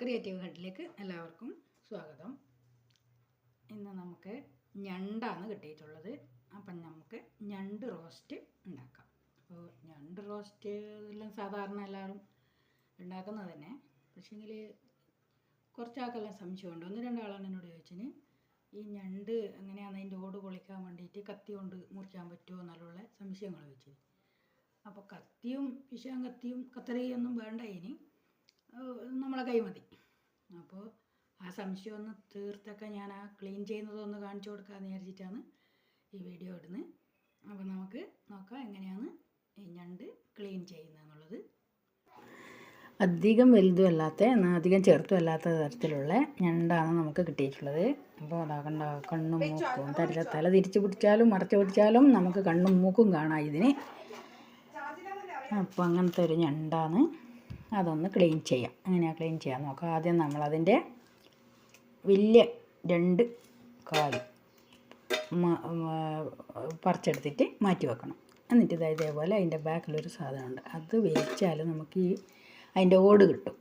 Creative ഹഡിലേക്ക് എല്ലാവർക്കും സ്വാഗതം. ഇന്ന് നമുക്ക് ഞണ്ടാണ് കിട്ടിയിട്ടുള്ളത്. അപ്പം നമുക്ക് ഞണ്ട് റോസ്റ്റ് ഉണ്ടാക്കാം. അപ്പോൾ ഞണ്ട് റോസ്റ്റ് എല്ലാം സാധാരണ എല്ലാവരും ഉണ്ടാക്കുന്നത് തന്നെ. പക്ഷേങ്കിൽ കുറച്ചാൾക്കെല്ലാം സംശയമുണ്ട്. ഒന്ന് രണ്ടാളാണ് എന്നോട് ചോദിച്ചതിന് ഈ ഞണ്ട് എങ്ങനെയാണ് അതിന്റെ ഓട് പൊളിക്കാൻ വേണ്ടിയിട്ട് കത്തി കൊണ്ട് മുറിക്കാൻ പറ്റുമോ എന്നുള്ള സംശയങ്ങൾ ചോദിച്ചത്. അപ്പോൾ കത്തിയും പിശാൻ കത്തിയും കത്തറിയൊന്നും വേണ്ട ഇനി. നമ്മളെ കൈ മതി. അപ്പോൾ ആ സംശയം ഒന്ന് തീർത്തൊക്കെ ഞാൻ ആ ക്ലീൻ ചെയ്യുന്നതൊന്ന് കാണിച്ചു കൊടുക്കാമെന്ന് വിചാരിച്ചിട്ടാണ് ഈ വീഡിയോ ഇടുന്നത് അപ്പോൾ നമുക്ക് നോക്കാം എങ്ങനെയാണ് ഈ ഞണ്ട് ക്ലീൻ ചെയ്യുന്നതെന്നുള്ളത് അധികം വലുതുമല്ലാത്ത എന്നാൽ അധികം ചെറുതുമല്ലാത്ത തരത്തിലുള്ള ഞണ്ടാണ് നമുക്ക് കിട്ടിയിട്ടുള്ളത്. അപ്പോൾ അതാ കണ്ട കണ്ണും മൂക്കും. തല തല തിരിച്ചു പിടിച്ചാലും മറച്ചു പിടിച്ചാലും നമുക്ക് കണ്ണും മൂക്കും കാണാം ഇതിന്. അപ്പോൾ അങ്ങനത്തെ ഒരു ഞണ്ടാണ്. അതൊന്ന് ക്ലീൻ ചെയ്യാം. എങ്ങനെയാണ് ക്ലീൻ ചെയ്യാൻ നോക്കാം. ആദ്യം നമ്മളതിന്റെ വലിയ രണ്ട് കാൽ പറിച്ചെടുത്തിട്ട് മാറ്റി വെക്കണം. എന്നിട്ട് ഇതാ ഇതേപോലെ അതിന്റെ ബാക്കിലൊരു സാധനമുണ്ട്. അത് വേവിച്ചാൽ നമുക്ക് ഈ അതിന്റെ ഓട് കിട്ടും.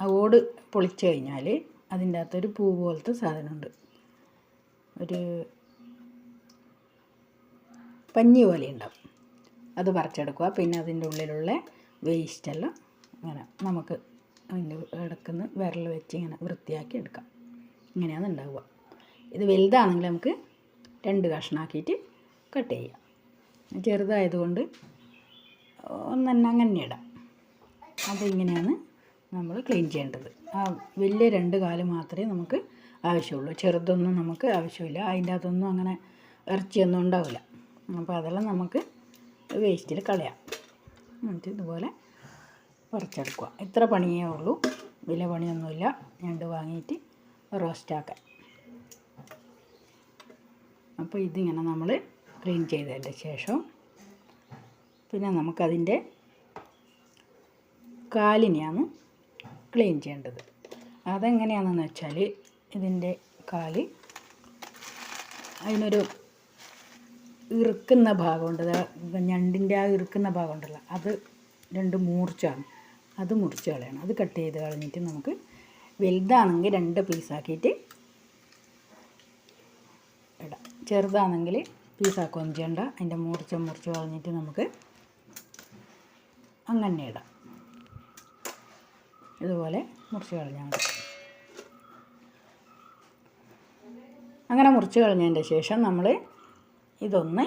ആ ഓട് പൊളിച്ച് കഴിഞ്ഞാൽ അതിന്റെ അകത്തൊരു പൂ പോലത്തെ സാധനമുണ്ട്. ഒരു പഞ്ഞി പോലെ ഉണ്ടാവും. അത് പറിച്ചെടുക്കുക. പിന്നെ അതിന്റെ ഉള്ളിലുള്ള വേസ്റ്റെല്ലാം ഇങ്ങനെ നമുക്ക് അതിന്റെ ഇടക്കുന്ന് വിരൽ വെച്ച് ഇങ്ങനെ വൃത്തിയാക്കി എടുക്കാം. ഇങ്ങനെയാണ് ഉണ്ടാവുക ഇത് വലുതാണെങ്കിൽ നമുക്ക് രണ്ട് കഷ്ണാക്കിയിട്ട് കട്ട് ചെയ്യാം. ചെറുതായതുകൊണ്ട് ഒന്നെന്നെ അങ്ങനെ ഇടാം. അതിങ്ങനെയാണ് നമ്മൾ ക്ലീൻ ചെയ്യേണ്ടത്. ആ വലിയ രണ്ട് കാൽ മാത്രമേ നമുക്ക് ആവശ്യമുള്ളൂ. ചെറുതൊന്നും നമുക്ക് ആവശ്യമില്ല. അതിന്റെ അകത്തൊന്നും അങ്ങനെ ഇറച്ചിയൊന്നും ഉണ്ടാവില്ല. അപ്പോൾ അതെല്ലാം നമുക്ക് വേസ്റ്റിൽ കളയാം. എന്നിട്ട് ഇതുപോലെ പറിച്ചെടുക്കുക ഇത്ര പണിയേ ഉള്ളൂ. വലിയ പണിയൊന്നുമില്ല. ഞണ്ട് വാങ്ങിയിട്ട് റോസ്റ്റാക്കാൻ അപ്പോൾ ഇതിങ്ങനെ നമ്മൾ ക്ലീൻ ചെയ്തതിന്റെ ശേഷം പിന്നെ നമുക്കതിന്റെ കാലിനെയാണ് ക്ലീൻ ചെയ്യേണ്ടത്. അതെങ്ങനെയാണെന്ന് വെച്ചാൽ ഇതിന്റെ കാൽ അതിനൊരു ഇറുക്കുന്ന ഭാഗമുണ്ട്. ഞണ്ടിന്റെ ആ ഇറുക്കുന്ന ഭാഗമുണ്ടല്ലോ. അത് രണ്ട് മൂർച്ചാണ് അത് മുറിച്ച് കളയണം. അത് കട്ട് ചെയ്ത് കളഞ്ഞിട്ട് നമുക്ക് വലുതാണെങ്കിൽ രണ്ട് പീസാക്കിയിട്ട് ഇടാം. ചെറുതാണെങ്കിൽ പീസാക്കുകയൊന്നും ചെയ്യണ്ട. അതിന്റെ മുറിച്ച മുറിച്ച് കളഞ്ഞിട്ട് നമുക്ക് അങ്ങനെ ഇടാം. ഇതുപോലെ മുറിച്ച് കളഞ്ഞാൽ മതി. അങ്ങനെ മുറിച്ച് കളഞ്ഞതിന്റെ ശേഷം നമ്മൾ ഇതൊന്ന്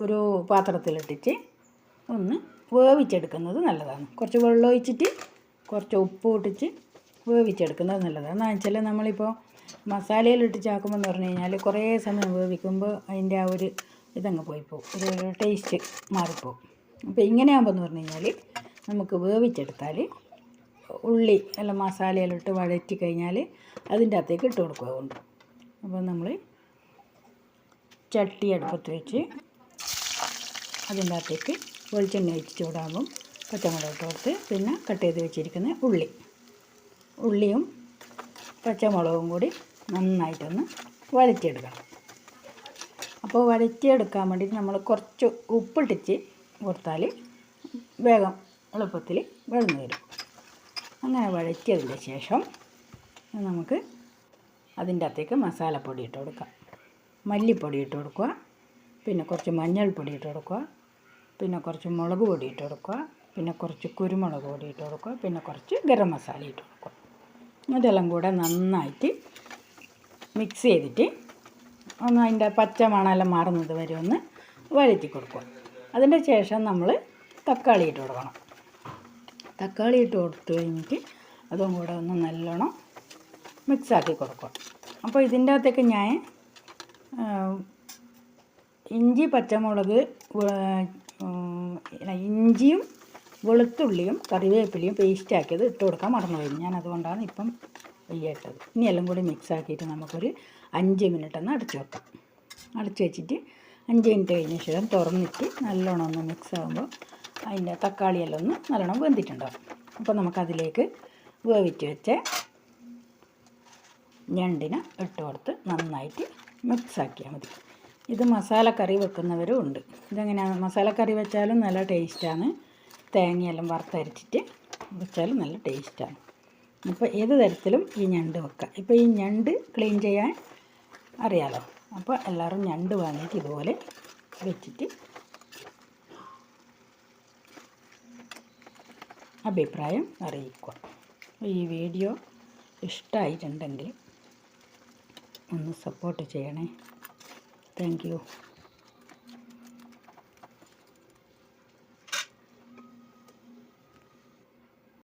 ഒരു പാത്രത്തിലിട്ടിട്ട് ഒന്ന് വേവിച്ചെടുക്കുന്നത് നല്ലതാണ്. കുറച്ച് വെള്ളം ഒഴിച്ചിട്ട് കുറച്ച് ഉപ്പ് ഇട്ടിട്ട് വേവിച്ചെടുക്കുന്നത് നല്ലതാണ്. എന്ന് വെച്ചാൽ നമ്മളിപ്പോൾ മസാലയിലിട്ട് ചാക്കുമ്പോൾ എന്ന് പറഞ്ഞു കഴിഞ്ഞാൽ കുറേ സമയം വേവിക്കുമ്പോൾ അതിന്റെ ആ ഒരു ഇതങ്ങ് പോയി പോകും ഒരു ടേസ്റ്റ് മാറിപ്പോവും. അപ്പോൾ ഇങ്ങനെയാകുമ്പോൾ എന്ന് പറഞ്ഞു കഴിഞ്ഞാൽ നമുക്ക് വേവിച്ചെടുത്താൽ ഉള്ളി അല്ല മസാലയിലിട്ട് വഴറ്റി കഴിഞ്ഞാൽ അതിന്റെ അകത്തേക്ക് ഇട്ട് കൊടുക്കുക അപ്പോൾ നമ്മൾ ചട്ടി അടുപ്പത്ത് വെച്ച് അതിന്റെ അകത്തേക്ക് വെളിച്ചെണ്ണ ഒഴിച്ച് ചൂടാകുമ്പം പച്ചമുളക് ഇട്ട് പിന്നെ കട്ട് ചെയ്ത് വെച്ചിരിക്കുന്ന ഉള്ളി. ഉള്ളിയും പച്ചമുളകും കൂടി നന്നായിട്ടൊന്ന് വഴറ്റിയെടുക്കണം. അപ്പോൾ വഴറ്റിയെടുക്കാൻ വേണ്ടിയിട്ട് നമ്മൾ കുറച്ച് ഉപ്പിട്ടിച്ച് കൊടുത്താൽ വേഗം എളുപ്പത്തിൽ വെള്ളം വരും. അങ്ങനെ വഴറ്റിയതിന് ശേഷം നമുക്ക് അതിന്റെ അകത്തേക്ക് മസാലപ്പൊടി ഇട്ട് കൊടുക്കാം. മല്ലിപ്പൊടി ഇട്ട് കൊടുക്കുക. പിന്നെ കുറച്ച് മഞ്ഞൾപ്പൊടി ഇട്ട് കൊടുക്കുക. പിന്നെ കുറച്ച് മുളക് പൊടി ഇട്ട് കൊടുക്കുക. പിന്നെ കുറച്ച് കുരുമുളക് പൊടി ഇട്ട് കൊടുക്കുക. പിന്നെ കുറച്ച് ഗരം മസാല ഇട്ട് കൊടുക്കുക. ഇതെല്ലാം കൂടെ നന്നായിട്ട് മിക്സ് ചെയ്തിട്ട് ഒന്ന് അതിന്റെ പച്ച മണമെല്ലാം മാറുന്നത് വരെ ഒന്ന് വഴറ്റി കൊടുക്കുക. അതിന്റെ ശേഷം നമ്മൾ തക്കാളി ഇട്ട് കൊടുക്കണം. തക്കാളി ഇട്ട് കൊടുത്തു കഴിഞ്ഞിട്ട് അതും കൂടെ ഒന്ന് നല്ലോണം മിക്സാക്കി കൊടുക്കുക. അപ്പോൾ ഇതിന്റെ അകത്തേക്ക് ഞാൻ ഇഞ്ചി പച്ചമുളക് ഇഞ്ചിയും വെളുത്തുള്ളിയും കറിവേപ്പിലയും പേസ്റ്റാക്കിയത് ഇട്ട് കൊടുക്കാൻ മറന്നു പോയി. ഞാൻ അതുകൊണ്ടാണ് ഇപ്പം വയ്യായിട്ടത് ഇനി എല്ലാം കൂടി മിക്സ് ആക്കിയിട്ട് നമുക്കൊരു അഞ്ച് മിനിറ്റ് ഒന്ന് അടച്ചു വെക്കാം. അടച്ചു വെച്ചിട്ട് അഞ്ച് മിനിറ്റ് കഴിഞ്ഞ ശേഷം തുറന്നിട്ട് നല്ലോണം ഒന്ന് മിക്സ് ആകുമ്പോൾ അതിന്റെ തക്കാളിയെല്ലാം ഒന്ന് നല്ലോണം വെന്തിട്ടുണ്ടാവും. അപ്പോൾ നമുക്കതിലേക്ക് വേവിച്ച് വെച്ച ഞണ്ടിന് ഇട്ട് കൊടുത്ത് നന്നായിട്ട് മിക്സാക്കിയാൽ മതി. ഇത് മസാലക്കറി വെക്കുന്നവരും ഉണ്ട്. ഇതെങ്ങനെയാണ് മസാലക്കറി വെച്ചാലും നല്ല ടേസ്റ്റാണ്. തേങ്ങയെല്ലാം വറുത്തരച്ചിട്ട് വെച്ചാലും നല്ല ടേസ്റ്റാണ്. അപ്പോൾ ഏത് തരത്തിലും ഈ ഞണ്ട് വെക്കാം. ഇപ്പോൾ ഈ ഞണ്ട് ക്ലീൻ ചെയ്യാൻ അറിയാലോ? അപ്പോൾ എല്ലാവരും ഞണ്ട് വാങ്ങിയിട്ട് ഇതുപോലെ വെച്ചിട്ട് അഭിപ്രായം അറിയിക്കുക. ഈ വീഡിയോ ഇഷ്ടമായിട്ടുണ്ടെങ്കിൽ ഒന്ന് സപ്പോർട്ട് ചെയ്യണേ. Thank you.